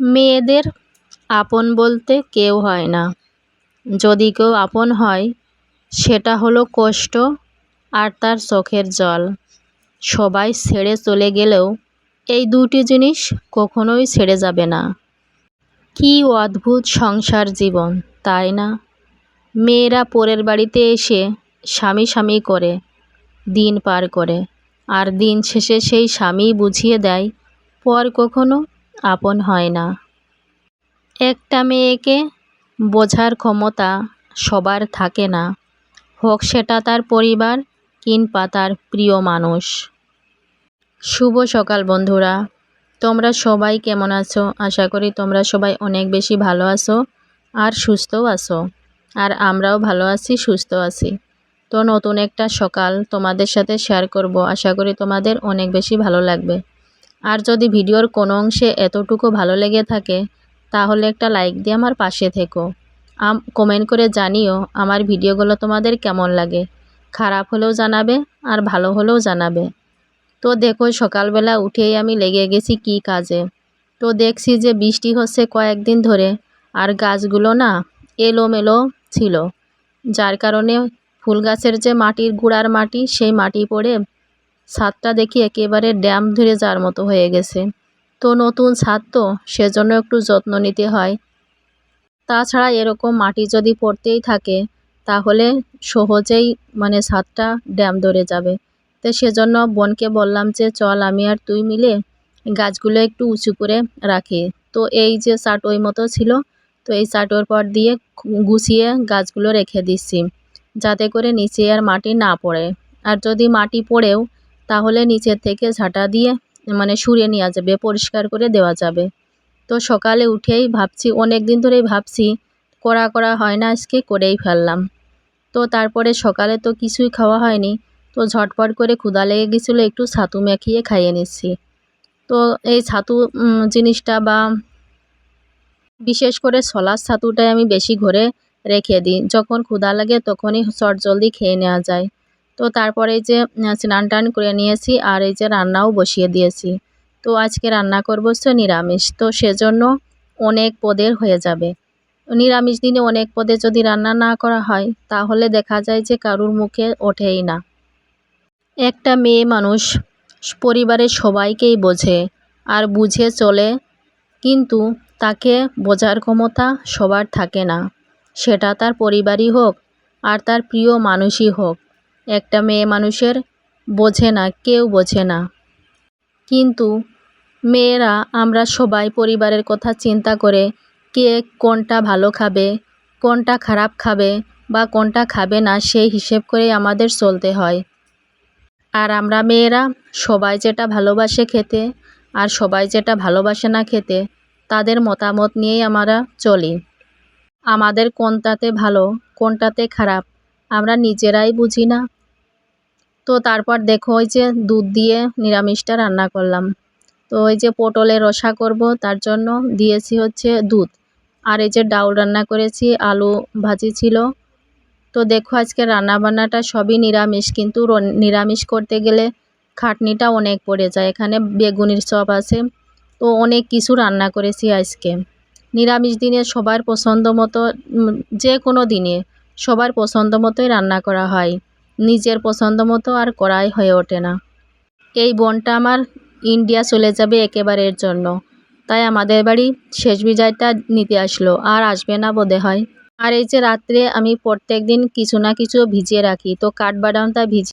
মেয়েদের আপন বলতে কেউ হয় না। যদি কেউ আপন হয়, সেটা হলো কষ্ট আর তার চোখের জল। সবাই ছেড়ে চলে গেলেও এই দুটি জিনিস কখনোই ছেড়ে যাবে না। কী অদ্ভুত সংসার জীবন, তাই না? মেয়েরা পরের বাড়িতে এসে স্বামী স্বামী করে, দিন পার করে, আর দিন শেষে সেই স্বামী বুঝিয়ে দেয়, পর কখনো আপন হয় না। একটা মেয়েকে বোঝার ক্ষমতা সবার থাকে না। হোক সেটা তার পরিবার কিংবা তার প্রিয় মানুষ। শুভ সকাল বন্ধুরা। তোমরা সবাই কেমন আছো? আশা করি তোমরা সবাই অনেক বেশি ভালো আছো আর সুস্থও আছো। আর আমরাও ভালো আছি, সুস্থ আছি। তো নতুন একটা সকাল তোমাদের সাথে শেয়ার করব। আশা করি তোমাদের অনেক বেশি ভালো লাগবে। আর যদি ভিডিওর কোনো অংশে এতটুকু ভালো লেগে থাকে, তাহলে একটা লাইক দিয়ে আমার পাশে থেকো। আম, কমেন্ট করে জানিও আমার ভিডিওগুলো তোমাদের কেমন লাগে। খারাপ হলেও জানাবে আর ভালো হলেও জানাবে। তো দেখো, সকালবেলা উঠেই আমি লেগে গেছি কি কাজে। তো দেখছি যে বৃষ্টি হচ্ছে কয়েকদিন ধরে আর গাছগুলো না এলোমেলো ছিল। যার কারণে ফুল গাছের যে মাটির গুঁড়ার মাটি, সেই মাটি পড়ে ছাদটা দেখি একেবারে ড্যাম ধরে যাওয়ার মতো হয়ে গেছে। তো নতুন ছাদ তো, সেজন্য একটু যত্ন নিতে হয়। তাছাড়া এরকম মাটি যদি পড়তেই থাকে, তাহলে সহজেই মানে ছাদটা ড্যাম ধরে যাবে। তো সেজন্য বোনকে বললাম যে, চল আমি আর তুই মিলে গাছগুলো একটু উঁচু করে রাখি। তো এই যে চাটোই মতো ছিল, তো এই চাটোর পর দিয়ে গুছিয়ে গাছগুলো রেখে দিচ্ছি, যাতে করে নিচে আর মাটি না পড়ে। আর যদি মাটি পড়েও তাহলে নিচের থেকে ঝাঁটা দিয়ে মানে সুরে নেওয়া যাবে, পরিষ্কার করে দেওয়া যাবে। তো সকালে উঠেই ভাবছি, অনেক দিন ধরেই ভাবছি করা করা হয় না আজকে, করেই ফেললাম। তো তারপরে সকালে তো কিছুই খাওয়া হয়নি, তো ঝটপট করে ক্ষুদা লেগে গেছিল, একটু ছাতু মেখিয়ে খাইয়ে নিচ্ছি। তো এই ছাতু জিনিসটা বা বিশেষ করে ছলার ছাতুটাই আমি বেশি ঘরে রেখে দিই। যখন ক্ষুদা লাগে তখনই চট জলদি খেয়ে নেওয়া যায়। তো তারপরে যে স্নান টান করে নিয়েছি আর এই যে রান্নাও বসিয়ে দিয়েছি। তো আজকে রান্না করব হচ্ছে নিরামিষ। তো সেজন্য অনেক পদের হয়ে যাবে। নিরামিষ দিনে অনেক পদে যদি রান্না না করা হয়, তাহলে দেখা যায় যে কারুর মুখে ওঠেই না। একটা মেয়ে মানুষ পরিবারের সবাইকেই বোঝে আর বুঝে চলে, কিন্তু তাকে বোঝার ক্ষমতা সবার থাকে না। সেটা তার পরিবারই হোক আর তার প্রিয় মানুষই হোক। একটা মেয়ে মানুষের বোঝে না, কেউ বোঝে না। কিন্তু মেয়েরা, আমরা সবাই পরিবারের কথা চিন্তা করে কে কোনটা ভালো খাবে, কোনটা খারাপ খাবে বা কোনটা খাবে না, সেই হিসেব করে আমাদের চলতে হয়। আর আমরা মেয়েরা সবাই যেটা ভালোবাসে খেতে আর সবাই যেটা ভালোবাসে না খেতে, তাদের মতামত নিয়েই আমরা চলি। আমাদের কোনটাতে ভালো, কোনটাতে খারাপ, আমরা নিজেরাই বুঝি না। তো তারপর দেখো ওই যে দুধ দিয়ে নিরামিষটা রান্না করলাম। তো ওই যে পটলের রসা করব, তার জন্য দিয়েছি হচ্ছে দুধ। আর এই যে ডাউল রান্না করেছি, আলু ভাজি ছিল। তো দেখো আজকে রান্নাবান্নাটা সবই নিরামিষ, কিন্তু নিরামিষ করতে গেলে খাটনিটা অনেক পড়ে যায়। এখানে বেগুনির চপ আছে। তো অনেক কিছু রান্না করেছি আজকে। নিরামিষ দিনে সবার পছন্দ মতো যে কোনো দিনে সবার পছন্দ মতোই রান্না করা হয়। নিজের পছন্দ মতো আর করাই হয়ে ওঠে না। এই বোনটা আমার ইন্ডিয়া চলে যাবে একেবারের জন্য। তাই আমাদের বাড়ি শেষ বিজয়টা নিতে আসলো। আর আসবে না বোধে হয়। আর এই যে রাত্রে আমি প্রত্যেক দিন কিছু না কিছু ভিজিয়ে রাখি। তো কাঠবাদামটা ভিজিয়ে